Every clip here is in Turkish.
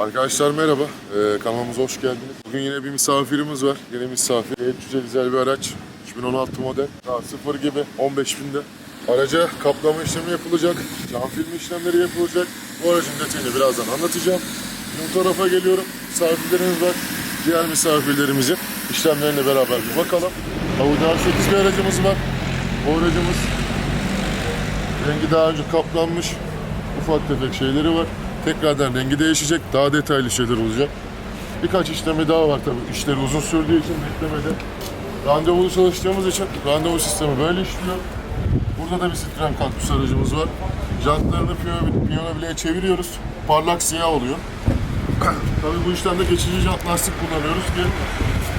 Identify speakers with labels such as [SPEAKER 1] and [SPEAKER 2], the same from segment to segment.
[SPEAKER 1] Arkadaşlar merhaba, ee, kanalımıza hoş geldiniz. Bugün yine bir misafirimiz var. Yine misafir. Güzel güzel bir araç. 2016 model. Daha sıfır gibi 15 binde. Araca kaplama işlemi yapılacak. Cam film işlemleri yapılacak. Bu aracın detayını birazdan anlatacağım. Bu tarafa geliyorum. Misafirlerimiz var. Diğer misafirlerimizin işlemlerine beraber bir bakalım. Audi R8 bir aracımız var. Bu aracımız rengi daha önce kaplanmış. Ufak tefek şeyleri var. Tekrardan rengi değişecek. Daha detaylı şeyler olacak. Birkaç işlemi daha var tabii. İşleri uzun sürdüğü için beklemede. Randevulu çalıştığımız için randevu sistemi böyle işliyor. Burada da bir Citroen Cactus aracımız var. Jantlarını piyano, bileye çeviriyoruz. Parlak siyah oluyor. tabii bu işlemde geçici jant lastik kullanıyoruz ki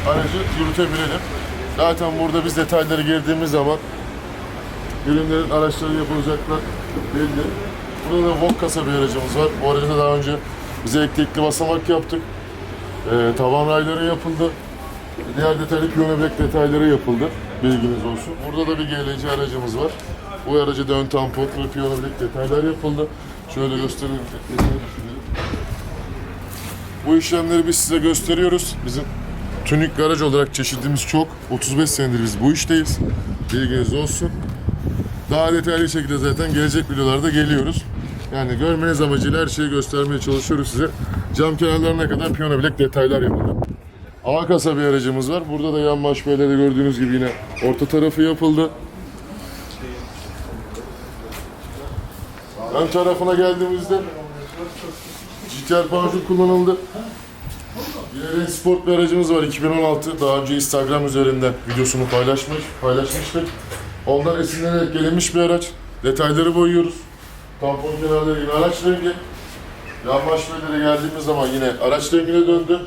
[SPEAKER 1] aracı yürütebilelim. Zaten burada biz detayları girdiğimiz zaman ürünlerin araçları yapılacaklar belli. Burada da Vogue kasa bir aracımız var. Bu aracda daha önce bize elektrikli basamak yaptık. Ee, tavan rayları yapıldı. Diğer detaylı piyano bilek detayları yapıldı. Bilginiz olsun. Burada da bir GLC aracımız var. Bu aracı da ön tampon ve piyano bilek detaylar yapıldı. Şöyle göstereyim. Bu işlemleri biz size gösteriyoruz. Bizim Tünik garaj olarak çeşidimiz çok. 35 senedir biz bu işteyiz. Bilginiz olsun. Daha detaylı şekilde zaten gelecek videolarda geliyoruz. Yani görmeniz amacıyla her şeyi göstermeye çalışıyoruz size. Cam kenarlarına kadar piyano bilek detaylar yapıldı. A kasa bir aracımız var. Burada da yan maşbeleri gördüğünüz gibi yine orta tarafı yapıldı. Ön tarafına geldiğimizde GTR panjur kullanıldı. Yine de sport bir aracımız var 2016. Daha önce Instagram üzerinden videosunu paylaşmış, paylaşmıştık. Ondan esinlenerek gelinmiş bir araç. Detayları boyuyoruz. Tampon kenarları yine araç rengi. Yan başvelere geldiğimiz zaman yine araç rengine döndü.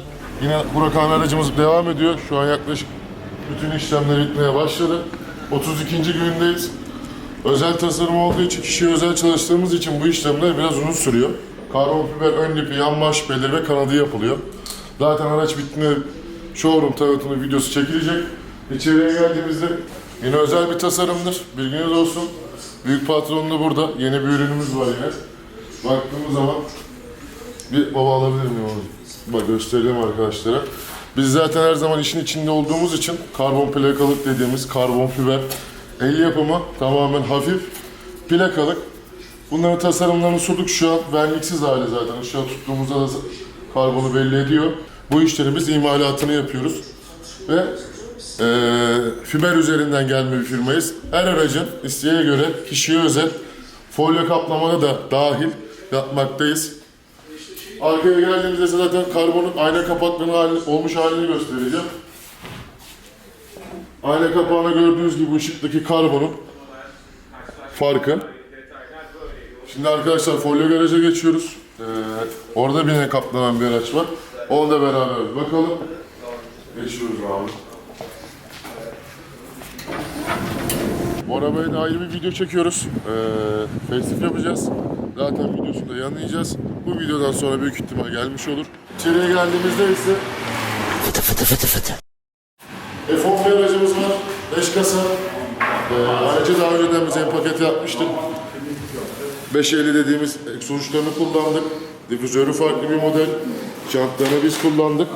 [SPEAKER 1] Yine Huracan aracımız devam ediyor. Şu an yaklaşık bütün işlemler bitmeye başladı. 32. günündeyiz. Özel tasarım olduğu için, kişiye özel çalıştığımız için bu işlemler biraz uzun sürüyor. Karbon fiber ön lipi, yan marş belirli ve kanadı yapılıyor. Zaten araç bittiğinde showroom tanıtımı videosu çekilecek. İçeriye geldiğimizde yine özel bir tasarımdır. Bilginiz olsun. Büyük patronlu burada. Yeni bir ürünümüz var yine. Baktığımız zaman bir baba alabilir miyim onu? Bak göstereyim arkadaşlara. Biz zaten her zaman işin içinde olduğumuz için karbon plakalık dediğimiz karbon fiber el yapımı tamamen hafif plakalık. Bunların tasarımlarını sorduk şu an verniksiz hali zaten. Işığa tuttuğumuzda da karbonu belli ediyor. Bu işleri biz imalatını yapıyoruz. Ve eee fiber üzerinden gelme bir firmayız. Her aracın isteğe göre kişiye özel folyo kaplamada da dahil yapmaktayız. Arkaya geldiğimizde zaten karbonun ayna kapaklarının hali, olmuş halini göstereceğim. Ayna kapağını gördüğünüz gibi ışıktaki karbonun farkı. Şimdi arkadaşlar folyo garaja geçiyoruz. Ee, orada bir kaplanan bir araç var. Onu da beraber bakalım. Geçiyoruz abi. Bu arabaya da ayrı bir video çekiyoruz. Ee, facelift yapacağız. Zaten videosunu da yanlayacağız. Bu videodan sonra büyük ihtimal gelmiş olur. İçeriye geldiğimizde ise F11 aracımız var. 5 kasa. Ee, aracı daha önceden biz en paket yapmıştık. 550 dediğimiz sonuçlarını kullandık. Difüzörü farklı bir model. Jantlarını biz kullandık.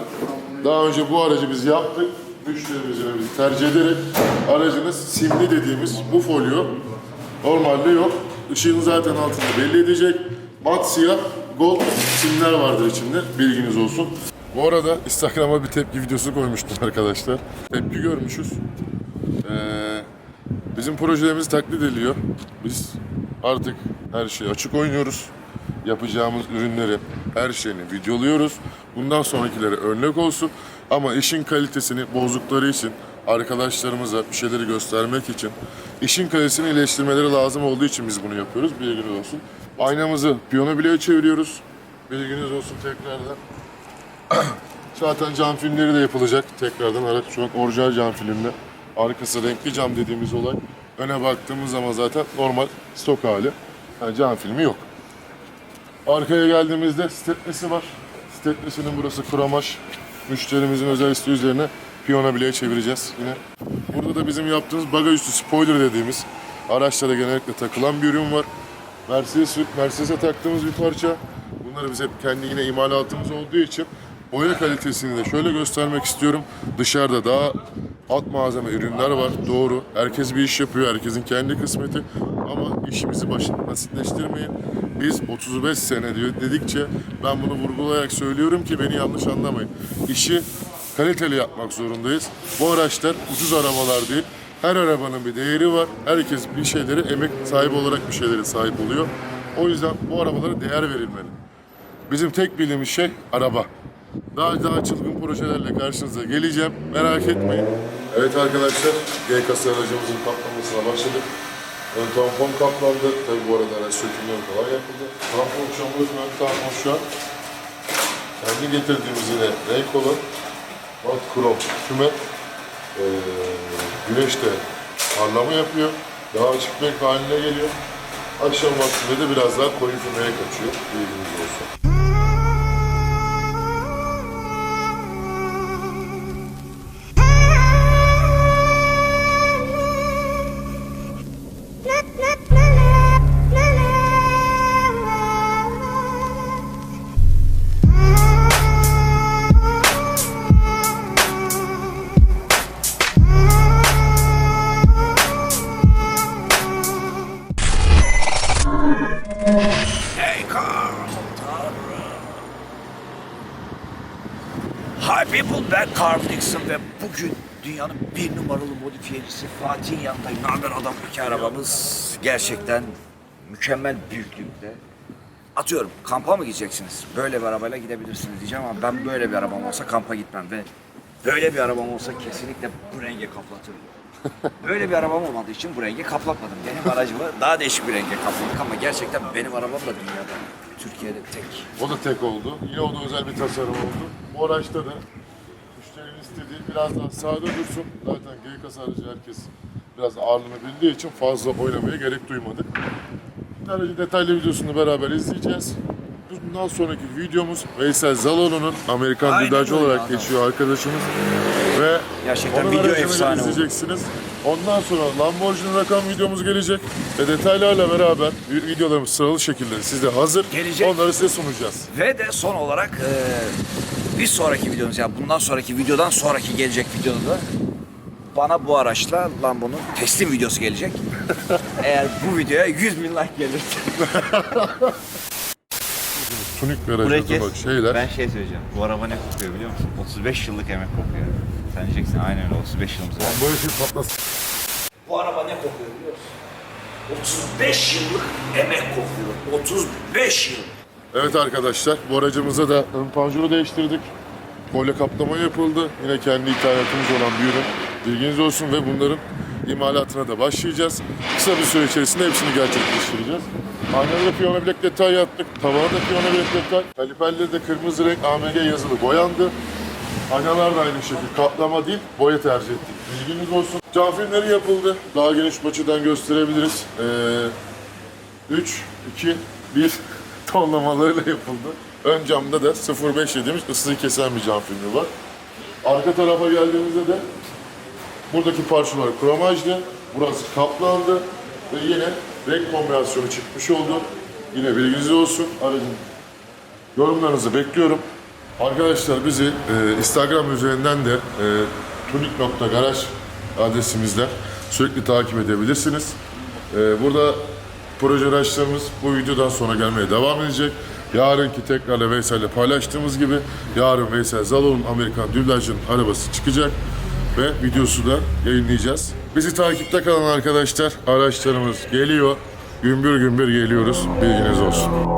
[SPEAKER 1] Daha önce bu aracı biz yaptık. Müşterimizin biz tercih ederek aracınız simli dediğimiz bu folyo normalde yok. Işığın zaten altında belli edecek. Mat siyah gold simler vardır içinde. Bilginiz olsun. Bu arada Instagram'a bir tepki videosu koymuştum arkadaşlar. Tepki görmüşüz. Ee, bizim projelerimiz taklit ediliyor. Biz artık her şeyi açık oynuyoruz. Yapacağımız ürünleri, her şeyini videoluyoruz. Bundan sonrakilere örnek olsun. Ama işin kalitesini bozdukları için arkadaşlarımıza bir şeyleri göstermek için işin kalitesini iyileştirmeleri lazım olduğu için biz bunu yapıyoruz. Bilginiz olsun. Aynamızı piyano bileğe çeviriyoruz. Bilginiz olsun tekrardan. Zaten cam filmleri de yapılacak tekrardan. Araç şu an orijinal cam filmde. Arkası renkli cam dediğimiz olay. Öne baktığımız zaman zaten normal stok hali. Yani cam filmi yok. Arkaya geldiğimizde stepnesi var. Stepnesinin burası kromaj. Müşterimizin özel isteği üzerine piyano bileğe çevireceğiz yine. Burada da bizim yaptığımız bagaj üstü spoiler dediğimiz araçlara genellikle takılan bir ürün var. Mercedes, Mercedes'e taktığımız bir parça. bunları biz hep kendi yine imalatımız olduğu için boya kalitesini de şöyle göstermek istiyorum. Dışarıda daha alt malzeme ürünler var. Doğru. Herkes bir iş yapıyor. Herkesin kendi kısmeti. Ama işimizi başına basitleştirmeyin. Biz 35 sene diyor dedikçe ben bunu vurgulayarak söylüyorum ki beni yanlış anlamayın. İşi kaliteli yapmak zorundayız. Bu araçlar ucuz arabalar değil. Her arabanın bir değeri var. Herkes bir şeyleri emek sahibi olarak bir şeylere sahip oluyor. O yüzden bu arabalara değer verilmeli. Bizim tek bildiğimiz şey araba. Daha daha çılgın projelerle karşınıza geleceğim. Merak etmeyin. Evet arkadaşlar, G kasa aracımızın kaplamasına başladık. Ön tampon kaplandı. Tabi bu arada araç sökümleri falan yapıldı. Tampon çamurluk ön tampon şu an. Kendi getirdiğimiz yine renk olan mat krom küme. Ee, güneş de parlama yapıyor. Daha açık renk haline geliyor. Akşam vaktinde de biraz daha koyu kümeye kaçıyor. Bilginiz olsun.
[SPEAKER 2] Hi people, ben Carl Dixon ve bugün dünyanın bir numaralı modifiyecisi Fatih'in yanındayım. Ne haber adam? İki arabamız gerçekten mükemmel büyüklükte. Atıyorum, kampa mı gideceksiniz? Böyle bir arabayla gidebilirsiniz diyeceğim ama ben böyle bir arabam olsa kampa gitmem ve böyle bir arabam olsa kesinlikle bu renge kaplatırım. Böyle bir arabam olmadığı için bu renge kaplatmadım. Benim aracımı daha değişik bir renge kapladık ama gerçekten benim arabam da dünyada, Türkiye'de tek.
[SPEAKER 1] O da tek oldu. Yine o da özel bir tasarım oldu. Bu araçta da müşterinin istediği biraz daha sağda dursun. Zaten G kasa aracı herkes biraz ağırlığını bildiği için fazla oynamaya gerek duymadık. Aracın detaylı videosunu beraber izleyeceğiz. Bundan sonraki videomuz Veysel Zaloğlu'nun Amerikan
[SPEAKER 2] Aynen
[SPEAKER 1] olarak
[SPEAKER 2] adam.
[SPEAKER 1] geçiyor arkadaşımız. Ve
[SPEAKER 2] Gerçekten
[SPEAKER 1] onun
[SPEAKER 2] video efsane oldu.
[SPEAKER 1] Ondan sonra Lamborghini rakam videomuz gelecek. Ve detaylarla beraber videolarımız sıralı şekilde sizde hazır.
[SPEAKER 2] Gelecek.
[SPEAKER 1] Onları size sunacağız.
[SPEAKER 2] Ve de son olarak eee, bir sonraki videomuz yani bundan sonraki videodan sonraki gelecek videoda da bana bu araçla Lambo'nun teslim videosu gelecek. Eğer bu videoya 100 bin like gelirse.
[SPEAKER 1] Tunik
[SPEAKER 3] Burayı kes.
[SPEAKER 1] bak şeyler.
[SPEAKER 3] Ben şey söyleyeceğim. Bu araba ne kokuyor biliyor musun? 35 yıllık emek kokuyor. Sen diyeceksin aynen öyle 35 yılımız var.
[SPEAKER 1] Böyle şey patlasın.
[SPEAKER 2] Bu araba ne kokuyor biliyor musun? 35 yıllık emek kokuyor. 35 yıl.
[SPEAKER 1] Evet arkadaşlar bu aracımıza da ön panjuru değiştirdik. Kolye kaplama yapıldı. Yine kendi ithalatımız olan bir ürün. Bilginiz olsun ve bunların imalatına da başlayacağız. Kısa bir süre içerisinde hepsini gerçekleştireceğiz. Aynada piyano bilek detay yaptık. Tavanı da piyano bilek detay. Kaliperleri de kırmızı renk AMG yazılı boyandı. Aynalar da aynı şekilde kaplama değil boya tercih ettik. Bilginiz olsun. Cam filmleri yapıldı. Daha geniş açıdan gösterebiliriz. Ee, 3, 2, 1 tonlamalarıyla yapıldı. Ön camda da 0.5 dediğimiz ısıyı kesen bir cam filmi var. Arka tarafa geldiğimizde de buradaki parçalar kromajlı, burası kaplandı ve yine renk kombinasyonu çıkmış oldu. Yine bilginiz olsun. Aracın yorumlarınızı bekliyorum. Arkadaşlar bizi e, Instagram üzerinden de e, tunik.garaj adresimizden sürekli takip edebilirsiniz. E, burada proje araçlarımız bu videodan sonra gelmeye devam edecek. Yarınki tekrarla Veysel'le paylaştığımız gibi yarın Veysel Zaloğlu'nun Amerikan Dublajı'nın arabası çıkacak ve videosu da yayınlayacağız. Bizi takipte kalın arkadaşlar. Araçlarımız geliyor. Gümbür gümbür geliyoruz. Bilginiz olsun.